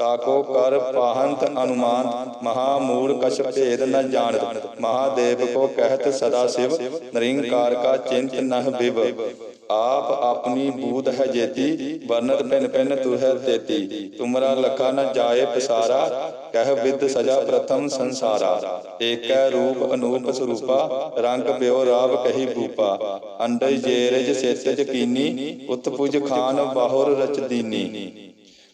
ਤਾਕੋ ਕਰ ਪਾਹੰਤ ਅਨੁਮਾਨ ਮਹਾ ਮੂੜ ਕਛ ਭੇਦ ਨ ਜਾਣਤ। ਮਹਾਦੇਵ ਕੋ ਕਹਿਤ ਸਦਾ ਸਿਵ, ਨਿਰੰਕਾਰ ਕਾ ਚਿੰਤ ਨਹ ਬਿਵ ਆਪ ਆਪਣੀ ਬੂਧ ਹੈ ਜੇਤੀ ਵਰਨਤ ਪਿਨ ਪਿਨ ਤੁਹੈ ਤੇਤੀ। ਤੁਮਰਾ ਲਖਾ ਨ ਜਾਏ ਪਸਾਰਾ, ਕਹਿ ਵਿਦ ਸਜਾ ਪ੍ਰਥਮ ਸੰਸਾਰਾ। ਏਕੈ ਰੂਪ ਅਨੂਪ ਸਰੂਪਾ, ਰੰਗ ਪਿਓ ਰਾਵ ਕਹੀ ਭੂਪਾ। ਅੰਡਜ ਜੇਰਜ ਸੇਤਜ ਕੀਨੀ, ਉਤਪੁਜ ਖਾਨ ਬਾਹੁਰ ਰਚਦੀਨੀ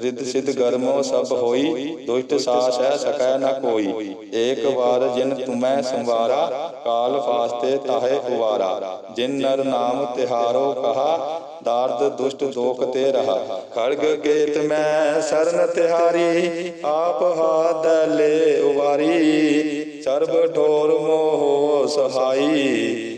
ਰਿੱਧ ਸਿੱਧ ਗਰਮੋ ਸਭ ਹੋਈ, ਦੁਸ਼ਟ ਸਾਸ ਹੈ ਸਕੈ ਨ ਕੋਈ। ਏਕ ਵਾਰ ਜਿਨ ਤੁਮੈ ਸੰਵਾਰਾ, ਕਾਲ ਫਾਸਤੇ ਤਾਹੇ ਉਵਾਰਾ। ਜਿਨ ਨਰ ਨਾਮ ਤਿਹਾਰੋ ਕਹਾ, ਦਾਰਦ ਦੁਸ਼ਟ ਦੋਖ ਤੇ ਰਹਾ। ਖੜਗ ਗੇਤ ਮੈਂ ਸਰਨ ਤਿਹਾਰੀ, ਆਪ ਹਾਥ ਲੈ ਉਵਾਰੀ। ਸਰਬ ਠੋਰ ਮੋਹ ਸਹਾਈ।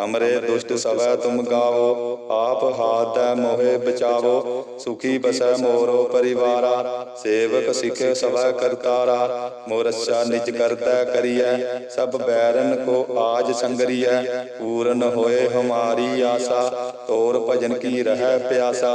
ਹਮਰੇ ਦੁਸ਼ਟ ਸਵੈ ਤੁਮ ਗਾਵੋ ਆਪ ਹਾਥ ਦੈ ਮੋਹਿ ਬਚਾਵੋ, ਸੁਖੀ ਬਸੈ ਮੋਰੋ ਪਰਿਵਾਰਾ, ਸੇਵਕ ਸਿਖ ਸਵੈ ਕਰਤਾਰਾ, ਮੋਰਛਾ ਨਿਜ ਕਰਤਾ ਕਰੀਐ, ਸਭ ਬੈਰਨ ਕੋ ਆਜ ਸੰਗਰੀਐ, ਪੂਰਨ ਹੋਏ ਹਮਾਰੀ ਆਸਾ, ਤੋਰ ਭਜਨ ਕੀ ਰਹਿ ਪਿਆਸਾ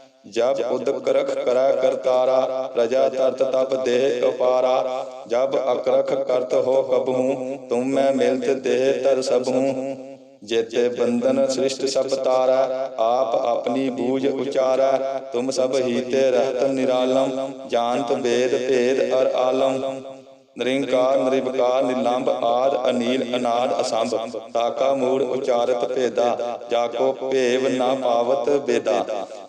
ਜਬ ਉਦਕ ਰਖ ਕਰੈ ਕਰਤਾਰਾ ਪ੍ਰਜਾ ਤਰਤ ਤਪ ਦੇਹ ਉਪਾਰਾ ਜਬ ਅਕਰਖ ਕਰਤ ਹੋ ਕਬਹੂ, ਤੁਮ ਮੈਂ ਮਿਲਤ ਦੇਹ ਤਰ ਸਭੂ। ਜੇਤੇ ਬੰਧਨ ਸ੍ਰਿਸ਼ਟ ਸਭ ਤਾਰਾ, ਆਪ ਆਪਣੀ ਬੂਝ ਉਚਾਰਾ। ਤੁਮ ਸਭ ਹੀਤੇ ਰਹਤ ਨਿਰਾਲਮ, ਜਾਣਤ ਵੇਦ ਭੇਦ ਅਰ ਆਲਮ। ਨਿਰੰਕਾਰ ਨਿਰਵਕਾਰ ਨਿਲੰਬ ਆਦ ਅਨੀਲ ਅਨਾਦ ਅਸੰਭ। ਤਾਕਾ ਮੂੜ ਉਚਾਰਤ ਭੇਦਾ, ਜਾਕੋ ਭੇਵ ਨਾ ਪਾਵਤ ਬੇਦਾ।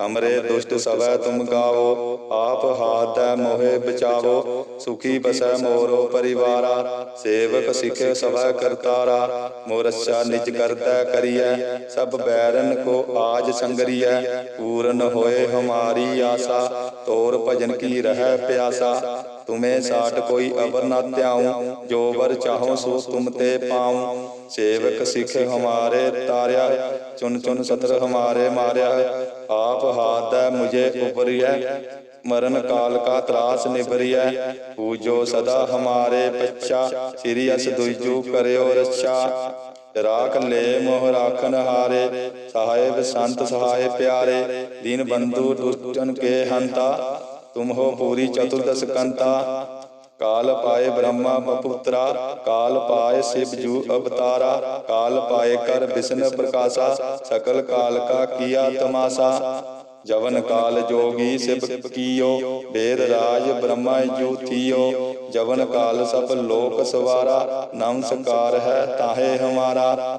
ਅਮਰੇ ਦੁਸ਼ਟ ਸਵੈ ਤੁਮ ਗਾਵੋ, ਆਪ ਹਾਥ ਮੋਹਿ ਬਚਾਵੋ, ਸੁਖੀ ਬਸੈ ਮੋਰੋ ਪਰਿਵਾਰਾ, ਸੇਵਕ ਸਿਖ ਸਵੈ ਕਰਤਾਰਾ, ਮੋਰਛਾ ਨਿਜ ਕਰਤਾ ਕਰੀਐ, ਸਭ ਬੈਰਨ ਕੋ ਆਜ ਸੰਗਰੀਐ, ਪੂਰਨ ਹੋਏ ਹਮਾਰੀ ਆਸਾ, ਤੋਰ ਭਜਨ ਕੀ ਰਹਿ ਪਿਆਸਾ, ਤੁਮੇ ਸਾਟ ਕੋਈ ਅਵਰ ਨਾ ਧਿਆਉ, ਜੋ ਵਰ ਚਾਹੋ ਸੋ ਤੁਮ ਤੇ ਪਾਉ ਸੇਵਕ ਸਿਖ ਹਮਾਰੇ ਤਾਰਿਆ ਚੁਨ ਚੁਨ ਸਤਰ ਹਮਾਰੇ ਮਾਰਿਆ। ਆਪ ਹਾਦੈ ਮੁਝੇ ਉਪਰਿਐ, ਮਰਨ ਕਾਲ ਕਾ ਤਰਾਸ ਨਿਬਰਿਐ ਪੂਜੋ ਸਦਾ ਹਮਾਰੇ ਪੱਛਾ, ਸ੍ਰੀ ਅਸ ਦੁਜੂ ਕਰਿਓ ਰੱਛਾ। ਰਾਖ ਲੈ ਮੋਹ ਰਾਖਨ ਹਾਰੇ, ਸਾਹਿਬ ਸੰਤ ਸਹਾਇ ਪਿਆਰੇ। ਦੀਨ ਬੰਧੂ ਦੁਸ਼ਟਨ ਕੇ ਹੰਤਾ, ਤੁਮ ਹੋ ਪੂਰੀ ਚਤੁਰਦਸ ਕੰਤਾ। ਕਾਲ ਪਾਏ ਬ੍ਰਹਮਾ ਬਪੁੱਤਰਾ ਕਾਲ ਪਾਏ ਸਿਵ ਜੂ ਅਵਤਾਰਾ, ਕਾਲ ਪਾਏ ਕਰ ਵਿਸ਼ਨ ਪ੍ਰਕਾਸ਼ਾ, ਸਕਲ ਕਾਲ ਕਾ ਕੀਆ ਤਮਾਸਾ। ਜਵਨ ਕਾਲ ਜੋਗੀ ਸਿਵ ਕੀਓ ਵੇਦ ਰਾਜ ਬ੍ਰਹਮਾ ਜੂਥੀਓ ਜਵਨ ਕਾਲ ਸਭ ਲੋਕ ਸਵਾਰਾ ਨਮਸਕਾਰ ਹੈ ਤਾਹੇ ਹਮਾਰਾ।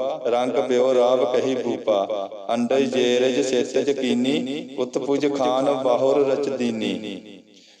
ਰੰਗ ਪਿਓ ਰਾਵ ਕਹੀ ਭੂਪਾ ਅੰਡਜ ਜੇਰਜ ਸੇਤਜ ਕੀਨੀ ਉਤ ਪੁਜ ਖਾਨ ਬਾਹੁਰ ਰਚ ਦੀਨੀ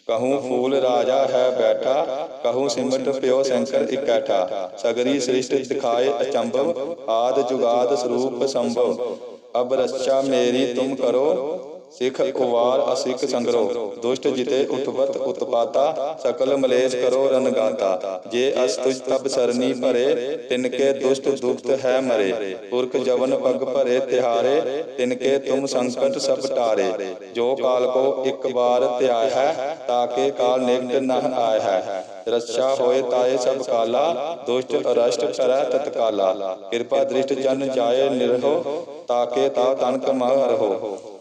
ਕਹੂੰ ਫੂਲ ਰਾਜਾ ਹੈ ਬੈਠਾ, ਕਹੂੰ ਸਿਮਟ ਪਿਓ ਸ਼ੰਕਰ ਇਕੱਠਾ। ਸਗਰੀ ਸ੍ਰਿਸ਼ਟ ਦਿਖਾਏ ਅਚੰਭਵ, ਆਦ ਜੁਗਾਦ ਸਰੂਪ ਸੰਭਵ। ਅਬ ਰੱਛਾ ਮੇਰੀ ਤੁਮ ਕਰੋ ਸਿਖ ਉਵਾਰ ਅਸਿਖ ਸੰਗਰੋ, ਦੁਸ਼ਟ ਜਿਤੇ ਉਤਵਤ ਉਤਪਾਤਾ, ਸਕਲ ਮਲੇਸ਼ ਕਰੋ ਰਨਗਾਤਾ ਜੇ ਅਸ ਤੁਜ ਤਬ ਸਰਨੀ ਭਰੇ, ਤਿਨਕੇ ਦੁਸ਼ਟ ਦੁਖਤ ਹੈ ਮਰੇ। ਪੁਰਖ ਜਵਨ ਪਗ ਭਰੇ ਤਿਹਾਰੇ, ਤਿਨਕੇ ਤੁਮ ਸੰਕਟ ਸਭ ਟਾਰੇ। ਜੋ ਕਾਲ ਕੋ ਇੱਕ ਵਾਰ ਧਿਆਇ ਹੈ ਤਾਕੇ ਕਾਲ ਨਿਕਟ ਨਹ ਆਇ ਹੈ। ਰੱਛਾ ਹੋਏ ਤਾਏ ਸਭ ਕਾਲਾ, ਦੁਸ਼ਟ ਅਰਸ਼ਟ ਕਰੈ ਤਤਕਾਲਾ। ਕਿਰਪਾ ਦ੍ਰਿਸ਼ਟ ਜਨ ਜਾਏ ਨਿਰਹੋ ਤਾਕੇ ਤਾ ਤਨਕ ਮਹ ਰਹੋ।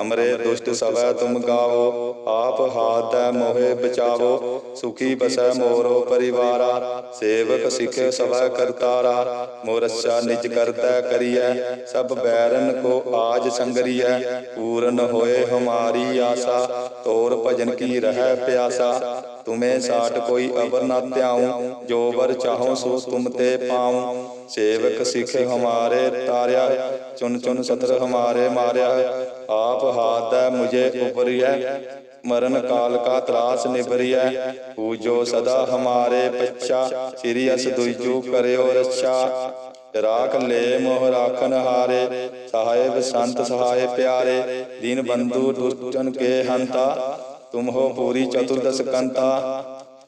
ਅਮਰੇ ਦੁਸ਼ਟ ਸਵੈ ਤੁਮ ਗਾਵੋ, ਆਪ ਹਾਥ ਦੈ ਮੋਹਿ ਬਚਾਵੋ, ਸੁਖੀ ਬਸੈ ਮੋਰੋ ਪਰਿਵਾਰਾ, ਸੇਵਕ ਸਿਖ ਸਵੈ ਕਰਤਾਰਾ, ਮੋਰਛਾ ਨਿਜ ਕਰਤੈ ਕਰੀਐ, ਸਭ ਬੈਰਨ ਕੋ ਆਜ ਸੰਗਰੀਐ, ਪੂਰਨ ਹੋਏ ਹਮਾਰੀ ਆਸਾ, ਤੋਰ ਭਜਨ ਕੀ ਰਹਿ ਪਿਆਸਾ, ਤੁਮੇ ਸਾਟ ਕੋਈ ਅਵਰ ਨਾ ਧਿਆਉ, ਜੋ ਵਰ ਚਾਹੋ ਸੋ ਤੁਮ ਤੇ ਪਾਉ। ਸੇਵਕ ਸਿਖ ਹਮਾਰੇ ਤਾਰਿਆ ਚੁਨ ਚੁਨ ਸਤਰ ਹਮਾਰੇ ਮਾਰਿਆ। ਆਪ ਹਾਥ ਦੈ ਮੁਝੇ ਉਪਰਿਐ ਮਰਨ ਕਾਲ ਕਾ ਤਰਾਸ ਨਿਬਰਿਐ ਪੂਜੋ ਸਦਾ ਹਮਾਰੇ ਪੱਛਾ ਸ੍ਰੀ ਅਸ ਦੁਇਜੂ ਕਰਿਓ ਰੱਛਾ। ਰਾਖ ਲੈ ਮੋਹ ਰਾਖਨ ਹਾਰੇ। ਸਹਾਇਬ ਸੰਤ ਸਹਾਇ ਪਿਆਰੇ। ਦੀਨ ਬੰਧੂ ਦੁਸ਼ਟਨ ਕੇ ਹੰਤਾ। ਤੁਮ ਹੋ ਪੂਰੀ ਚਤੁਰਦਸ ਕੰਤਾ।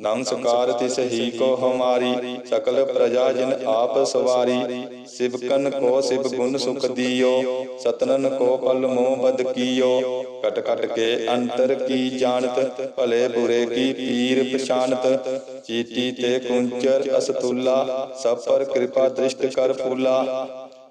ਨਮਸਕਾਰ ਤਿਸ ਹੀ ਕੋ ਹਮਾਰੀ ਸਕਲ ਪ੍ਰਜਾ ਜਿਨ ਆਪ ਸਵਾਰੀ ਸਿਵਕਨ ਕੋ ਸਿਵ ਗੁਣ ਸੁਖ ਦਿਓ ਸਤਨਨ ਕੋ ਪਲ ਮੋਹ ਬਦ ਕੀਓ ਕਟ ਕਟ ਕੇ ਅੰਤਰ ਕੀ ਜਾਣਤ ਭਲੇ ਬੁਰੇ ਕੀ ਪੀਰ ਪਛਾਨਤ ਚੀਤੀ ਤੇ ਕੁੰਚਰ ਅਸਤੁਲਾ ਸਭ ਪਰ ਕਿਰਪਾ ਦ੍ਰਿਸ਼ਟ ਕਰ ਫੂਲਾ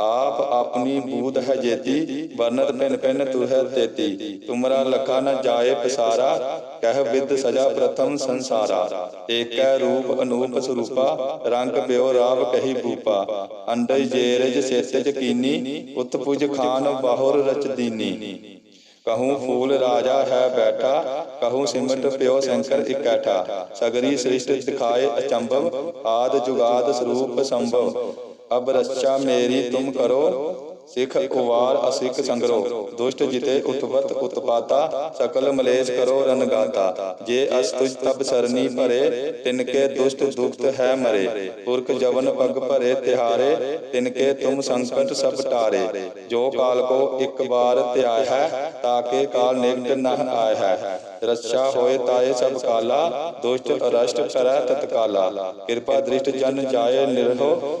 ਆਪ ਆਪਣੀ ਬੂਧ ਹੈ ਜੇਤੀ ਵਰਨਤ ਪਿਨ ਪਿਨ ਤੁਹੈ ਤੇਤੀ। ਤੁਮਰਾ ਲਖਾ ਨ ਜਾਏ ਪਸਾਰਾ ਕਹਿ ਵਿਦ ਸਜਾ ਪ੍ਰਥਮ ਸੰਸਾਰਾ। ਏਕੈ ਰੂਪ ਅਨੂਪ ਸਰੂਪਾ ਰੰਗ ਪਿਓ ਰਾਵ ਕਹੀ ਭੂਪਾ। ਅੰਡਜ ਜੇਰਜ ਸੇਤਜ ਕੀਨੀ ਉਤ ਪੁਜ ਖਾਨ ਬਾਹੁਰ ਰਚ ਦੀਨੀ। ਕਹੂੰ ਫੂਲ ਰਾਜਾ ਹੈ ਬੈਠਾ ਕਹੂੰ ਸਿਮਟ ਪਿਓ ਸ਼ੰਕਰ ਇਕੱਠਾ। ਸਗਰੀ ਸ੍ਰਿਸ਼ਟ ਦਿਖਾਏ ਅਚੰਭਵ ਆਦ ਜੁਗਾਦ ਸਰੂਪ ਸੰਭਵ। ਅਬ ਰਚਾ ਮੇਰੀ ਤੁਮ ਕਰੋ, ਸਿਖ ਕੁਵਾਰ ਅਸਿਕ ਸੰਗਰੋ ਦੁਸ਼ਟ ਜਿਤੇ ਉਤਪਤ ਉਤਪਾਤਾ, ਸਕਲ ਮਲੇਸ਼ ਕਰੋ ਰਨਗਾਤਾ ਜੇ ਅਸ ਤੁਜ ਤਬ ਸਰਨੀ ਭਰੇ, ਤਿਨਕੇ ਦੁਸ਼ਟ ਦੁਖਤ ਹੈ ਮਰੇ। ਪੁਰਖ ਜਵਨ ਪਗ ਭਰੇ ਤਿਹਾਰੇ, ਤਿਨਕੇ ਤੁਮ ਸੰਕਟ ਸਭ ਟਾਰੇ। ਜੋ ਕਾਲ ਕੋ ਇੱਕ ਵਾਰ ਧਿਆਇ ਹੈ ਤਾਕੇ ਕਾਲ ਨਿਕਟ ਨਹ ਆਇ ਹੈ। ਰੱਛਾ ਹੋਏ ਤਾਏ ਸਭ ਕਾਲਾ, ਦੁਸ਼ਟ ਅਰਸ਼ਟ ਕਰੈ ਤਤਕਾਲਾ। ਕਿਰਪਾ ਦ੍ਰਿਸ਼ਟ ਜਨ ਜਾਏ ਨਿਰਹੋ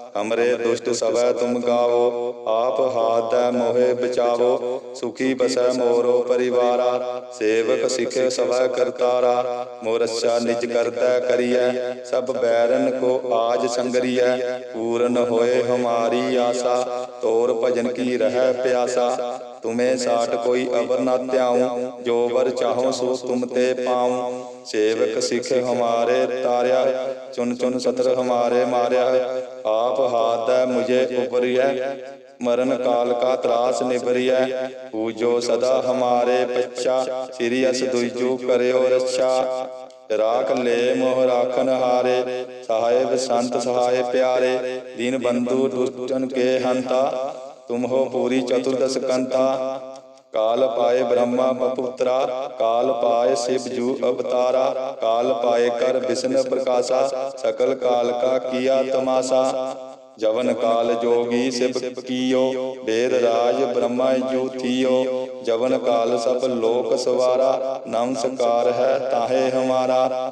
ਅਮਰੇ ਦੁਸ਼ਟ ਸਵੈ ਤੁਮ ਗਾਵੋ, ਆਪ ਹਾਥ ਤੈ ਮੋਹਿ ਬਚਾਵੋ, ਸੁਖੀ ਬਸੈ ਮੋਰੋ ਪਰਿਵਾਰਾ, ਸੇਵਕ ਸਿਖ ਸਵੈ ਕਰਤਾਰਾ, ਮੋਰਛਾ ਨਿਜ ਕਰਤੈ ਕਰੀਐ, ਸਭ ਬੈਰਨ ਕੋ ਆਜ ਸੰਗਰੀਐ, ਪੂਰਨ ਹੋਏ ਹਮਾਰੀ ਆਸਾ, ਤੋਰ ਭਜਨ ਕੀ ਰਹਿ ਪਿਆਸਾ ਤੁਮੇ ਸਾਟ ਕੋਈ ਅਵਰ ਨਾ ਧਿਆਉ ਜੋ ਵਰ ਚਾਹੋ ਸੋ ਤੁਮ ਤੇ ਪਾਉ। ਸੇਵਕ ਸਿਖ ਹਮਾਰੇ ਤਾਰਿਆ ਚੁਨ ਚੁਨ ਸਤਰ ਹਮਾਰੇ ਮਾਰਿਆ। ਆਪ ਹਾਥ ਹੈ ਮੁਝੇ ਉਪਰਿਐ ਮਰਨ ਕਾਲ ਕਾ ਤਰਾਸ ਨਿਬਰਿਐ ਪੂਜੋ ਸਦਾ ਹਮਾਰੇ ਪੱਛਾ। ਸ੍ਰੀ ਅਸ ਦੁਇਜੂ ਕਰਿਓ ਰਾਖ ਲੈ ਮੋਹ ਰਾਖਨ ਹਾਰੇ। ਸਹਾਇਬ ਸੰਤ ਸਹਾਇ ਪਿਆਰੇ। ਦੀਨ ਬੰਧੂ ਦੁਸ਼ਟਨ ਕੇ ਹੰਤਾ। ਤੁਮ ਹੋ ਪੂਰੀ ਚਤੁਰਦਸ ਕੰਤਾ। ਕਾਲ ਪਾਏ ਬ੍ਰਹਮਾ ਬਪੁੱਤਰਾ ਕਾਲ ਪਾਏ ਸਿਵ ਜੂ ਅਵਤਾਰਾ। ਕਾਲ ਪਾਏ ਕਰ ਵਿਸ਼ਨ ਪ੍ਰਕਾਸ਼ਾ। ਸਕਲ ਕਾਲ ਕਾ ਕੀਆ ਤਮਾਸਾ। ਜਵਨ ਕਾਲ ਜੋਗੀ ਸਿਵ ਕੀਓ। ਵੇਦ ਰਾਜ ਬ੍ਰਹਮਾ ਜੂ ਜਵਨ ਕਾਲ ਸਭ ਲੋਕ ਸਵਾਰਾ। ਨਮਸਕਾਰ ਹੈ ਤਾਹੇ ਹਮਾਰਾ।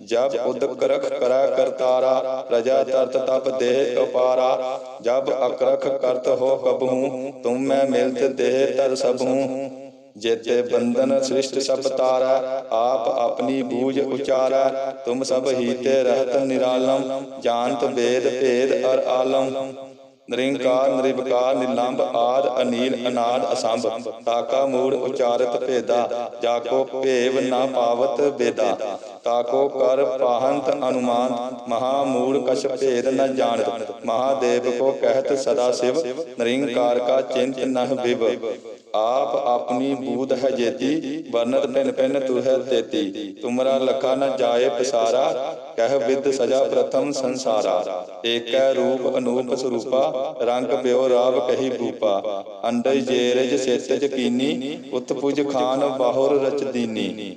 ਜਬ ਉਦਕ ਰਖ ਕਰਾ ਕਰਤਾਰਾ, ਪ੍ਰਜਾ ਤਰਤ ਤਪ ਦੇਹ ਕਪਾਰਾ। ਜਬ ਅਕਰਖ ਕਰਤ ਹੋ ਕਬਹੂ, ਤੁਮ ਮੈਂ ਮਿਲਤ ਦੇਹ ਤਰ ਸਭੂ। ਜੇਤੇ ਬੰਧਨ ਸ੍ਰਿਸ਼ਟ ਸਭ ਤਾਰਾ, ਆਪ ਆਪਣੀ ਬੂਝ ਉਚਾਰਾ। ਤੁਮ ਸਭ ਹੀਤੇ ਰਹਤ ਨਿਰਾਲਮ, ਜਾਣਤ ਵੇਦ ਭੇਦ ਅਰ ਆਲਮ। ਨਿਰੰਕਾਰ, ਨਿਰਵਕਾਰ ਨਿਲੰਬ ਆਦ, ਅਨੀਲ, ਅਨਾਦ, ਅਸੰਭ। ਤਾਕਾ ਮੂੜ ਉਚਾਰਤ ਭੇਦਾ ਜਾ ਕੋ ਭੇਵ ਨਾ ਪਾਵਤ ਬੇਦਾ ਤਾਕੋ ਕਰ ਪਾਹੰਤ ਅਨੁਮਾਨ ਮਹਾ ਮੂੜ ਕਛ ਭੇਦ ਨ ਜਾਣਤ, ਮਹਾਦੇਵ ਕੋ ਕਹਿਤ ਸਦਾ ਸਿਵ, ਨਿਰੰਕਾਰ ਕਾ ਚਿੰਤ ਨਹ ਵਿਵ। ਆਪ ਆਪਣੀ ਬੂਧ ਹੈ ਜੇਤੀ ਵਰਨਤ ਪਿਨ ਪਿਨ ਤੂ ਤੇਤੀ। ਤੁਮਰਾ ਲਖਾ ਨ ਜਾਏ ਪਸਾਰਾ, ਕਹਿ ਵਿਦ ਸਜਾ ਪ੍ਰਥਮ ਸੰਸਾਰਾ। ਏਕੈ ਰੂਪ ਅਨੂਪ ਸਰੂਪਾ, ਰੰਗ ਪਿਓ ਰਾਵ ਕਹੀ ਭੂਪਾ। ਅੰਡਜ ਜੇਰਜ ਸੇਤਜ ਕੀਨੀ, ਉਤਪੁਜ ਖਾਨ ਬਾਹੁਰ ਰਚ ਦੀਨੀ।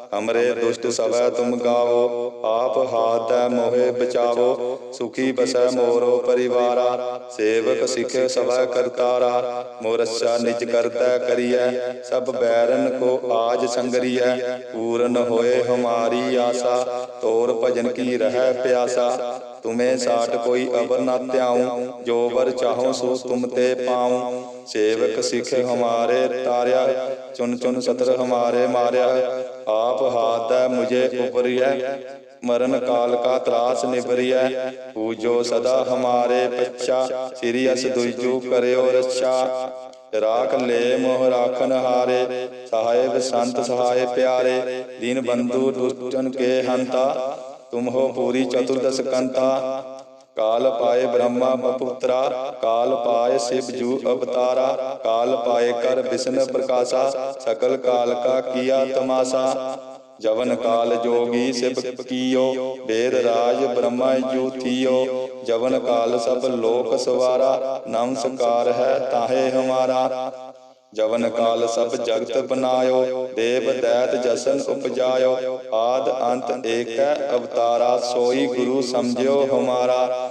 ਹਮਰੇ ਦੁਸ਼ਟ ਸਵੈ ਤੁਮ ਗਾਵੋ, ਆਪ ਹਾਥ ਦੈ ਮੋਹਿ ਬਚਾਵੋ, ਸੁਖੀ ਬਸੈ ਮੋਰੋ ਪਰਿਵਾਰਾ, ਸੇਵਕ ਸਿਖ ਸਵੈ ਕਰਤਾਰਾ, ਮੋਰਛਾ ਨਿਜ ਕਰਤੈ ਕਰੀਐ, ਸਭ ਬੈਰਨ ਕੋ ਆਜ ਸੰਗਰੀਐ, ਪੂਰਨ ਹੋਏ ਹਮਾਰੀ ਆਸਾ, ਤੋਰ ਭਜਨ ਕੀ ਰਹਿ ਪਿਆਸਾ, ਤੁਮੇ ਸਾਟ ਕੋਈ ਅਵਰ ਨਾ ਧਿਆਉ, ਜੋ ਵਰ ਚਾਹੋ ਸੋ ਤੁਮ ਤੇ ਪਾਉ, ਸੇਵਕ ਸਿਖ ਹਮਾਰੇ ਤਾਰਿਆ ਚੁਨ ਚੁਨ ਸਤਰ ਹਮਾਰੇ ਮਾਰਿਆ ਆਪ ਹਾਥ ਦੈ ਮੁਝੇ ਉਪਰਿਐ। ਮਰਨ ਕਾਲ ਕਾ ਤਰਾਸ ਨਿਬਰਿਐ ਪੂਜੋ ਸਦਾ ਹਮਾਰੇ ਪੱਛਾ। ਸ੍ਰੀ ਅਸ ਦੁਜੂ ਕਰਿਓ ਰੱਛਾ। ਰਾਖ ਲੈ ਮੋਹ ਰਾਖਨ ਹਾਰੇ। ਸਹਾਇਬ ਸੰਤ ਸਹਾਇ ਪਿਆਰੇ। ਦੀਨ ਬੰਧੂ ਦੁਸ਼ਟਨ ਕੇ ਹੰਤਾ। ਤੁਮ ਹੋ ਪੂਰੀ ਚਤੁਰਦਸ ਕੰਤਾ। ਕਾਲ ਪਾਏ ਬ੍ਰਹਮਾ ਬਪੁੱਤਰਾ ਕਾਲ ਪਾਏ ਸਿਵ ਜੂ ਅਵਤਾਰਾ, ਕਾਲ ਪਾਏ ਕਰ ਵਿਸ਼ਨ ਪ੍ਰਕਾਸ਼ਾ, ਸਕਲ ਕਾਲ ਕਾ ਕੀਆ ਤਮਾਸਾ। ਜਵਨ ਕਾਲ ਜੋਗੀ ਸਿਵ ਕੀਓ ਵੇਦ ਰਾਜ ਬ੍ਰਹਮਾ ਜੂਥੀਓ ਜਵਨ ਕਾਲ ਸਭ ਲੋਕ ਸਵਾਰਾ ਨਮਸਕਾਰ ਹੈ ਤਾਹੇ ਹਮਾਰਾ। ਜਵਨ ਕਾਲ ਸਭ ਜਗਤ ਬਨਾਇਓ, ਦੇਵ ਦੈਤ ਜਸਨ ਉਪਜਾਇਓ। ਆਦ ਅੰਤ ਏਕੈ ਅਵਤਾਰਾ, ਸੋਈ ਗੁਰੂ ਸਮਝਿਓ ਹਮਾਰਾ।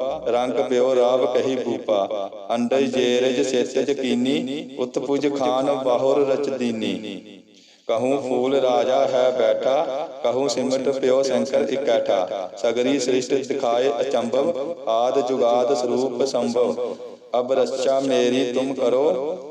ਰੰਗ ਪਿਓ ਰਾਵ ਕਹੀ ਭੂਪਾ ਅੰਡਜ ਜੇਰਜ ਸੇਤਜ ਕੀਨੀ ਉਤ ਖਾਨ ਬਾਹੁਰ ਰਚ ਦੀਨੀ। ਕਹੂੰ ਫੂਲ ਰਾਜਾ ਹੈ ਬੈਠਾ, ਕਹੂੰ ਸਿਮਟ ਪਿਓ ਸ਼ੰਕਰ ਇਕੱਠਾ। ਸਗਰੀ ਸ੍ਰਿਸ਼ਟ ਦਿਖਾਏ ਅਚੰਭਵ, ਆਦ ਜੁਗਾਦ ਸਰੂਪ ਸੰਭਵ। ਅਬ ਰਚਾ ਮੇਰੀ ਤੁਮ ਕਰੋ